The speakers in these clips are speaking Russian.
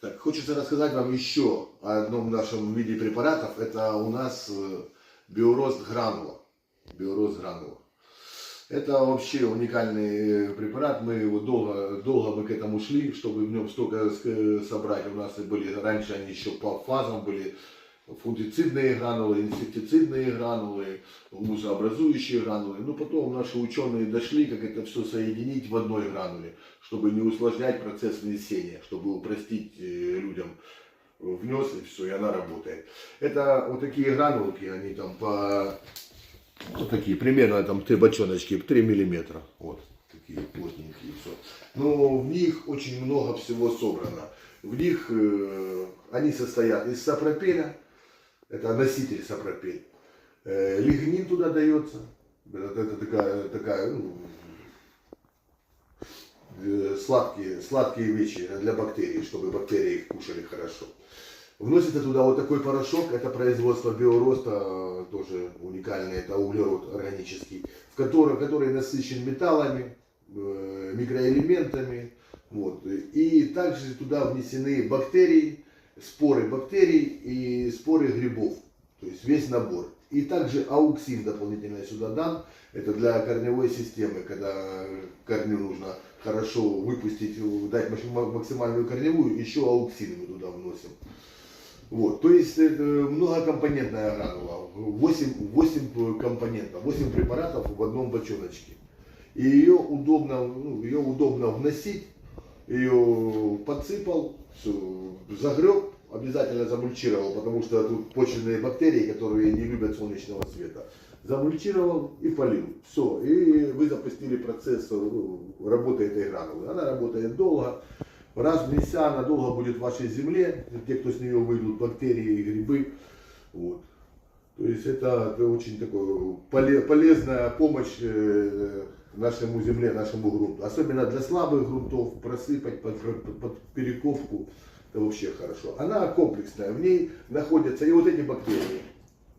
Так, хочется рассказать вам еще о одном нашем виде препаратов. Это у нас э, биорост гранула. Биорост гранула. Это вообще уникальный э, препарат. Мы его долго, долго мы к этому шли, чтобы в нем столько ск- собрать. У нас и были раньше они еще по фазам были фунгицидные гранулы, инсектицидные гранулы, гумусообразующие гранулы. Ну, потом наши ученые дошли, как это все соединить в одной грануле, чтобы не усложнять процесс внесения, чтобы упростить э, людям внес и все, и она работает. Это вот такие гранулки, они там по вот такие, примерно там три бочоночки, 3 миллиметра. Вот такие плотненькие все. Но в них очень много всего собрано. В них э, они состоят из сапропеля, это носитель сапропель. Э, лигнин туда дается. Это, это такая, такая ну, э, сладкие, сладкие вещи для бактерий, чтобы бактерии их кушали хорошо. Вносится туда вот такой порошок, это производство биороста, тоже уникальный, это углерод органический, в котором, который насыщен металлами, э, микроэлементами. Вот. И также туда внесены бактерии, споры бактерий и споры грибов. То есть весь набор. И также ауксин дополнительно сюда дан. Это для корневой системы, когда корню нужно хорошо выпустить, дать максимальную корневую, еще ауксин мы туда вносим. Вот, то есть многокомпонентная гранула, 8, 8 компонентов, 8 препаратов в одном бочоночке. И ее удобно, ну, ее удобно вносить, ее подсыпал, все, загреб, обязательно замульчировал, потому что тут почвенные бактерии, которые не любят солнечного света. Замульчировал и полил. Все. И вы запустили процесс э, работы этой гранулы. Она работает долго. Раз внеся, она долго будет в вашей земле. Те, кто с нее выйдут, бактерии и грибы. Вот. То есть это, это очень поле- полезная помощь э, нашему земле, нашему грунту. Особенно для слабых грунтов просыпать под, под- под перекопку. Это вообще хорошо. Она комплексная. В ней находятся и вот эти бактерии.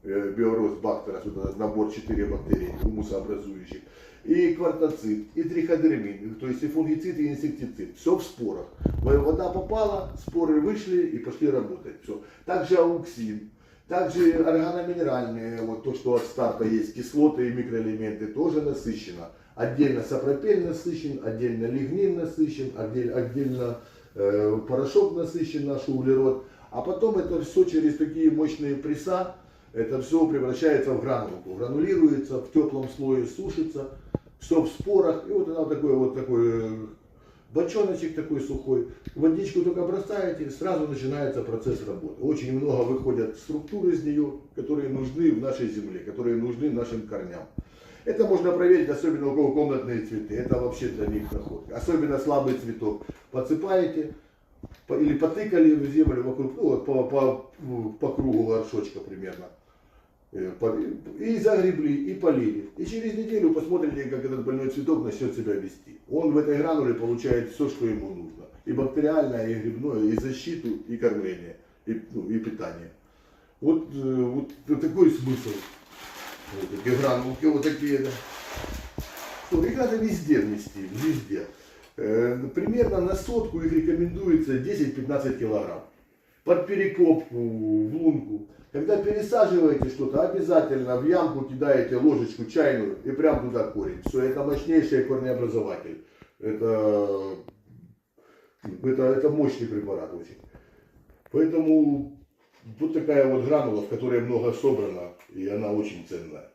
э, Биорост бактера, сюда набор 4 бактерий, гумусообразующих. И квартоцит, и триходермин, то есть и фунгицид, и инсектицид. Все в спорах. Вода попала, споры вышли и пошли работать. Все. Также ауксин. Также органоминеральные, вот то, что от старта есть, кислоты и микроэлементы, тоже насыщено. Отдельно сапропель насыщен, отдельно лигнин насыщен, отдельно, отдельно порошок насыщен, наш углерод. А потом это все через такие мощные пресса, это все превращается в гранулку. Гранулируется, в теплом слое сушится, все в спорах. И вот она такой вот такой э, бочоночек такой сухой, водичку только бросаете, сразу начинается процесс работы. Очень много выходят структур из нее, которые нужны в нашей земле, которые нужны нашим корням. Это можно проверить, особенно у кого комнатные цветы. Это вообще для них находка. Особенно слабый цветок. Подсыпаете по- или потыкали в землю вокруг, ну, вот по, по, по кругу горшочка примерно. Э, И загребли, и полили. И через неделю посмотрите, как этот больной цветок начнет себя вести. Он в этой грануле получает все, что ему нужно. И бактериальное, и грибное, и защиту, и кормление, и, ну, и питание. Вот, э, вот такой смысл. Вот такие гранулки, вот такие, да. Что, их надо везде внести, везде. Э, примерно на сотку их рекомендуется 10-15 килограмм. Под перекопку, в лунку. Когда пересаживаете что-то, обязательно в ямку кидаете ложечку чайную и прям туда корень. Все, это мощнейший корнеобразователь. Это, это, это мощный препарат очень. Поэтому вот такая вот гранула, в которой много собрано, и она очень ценная.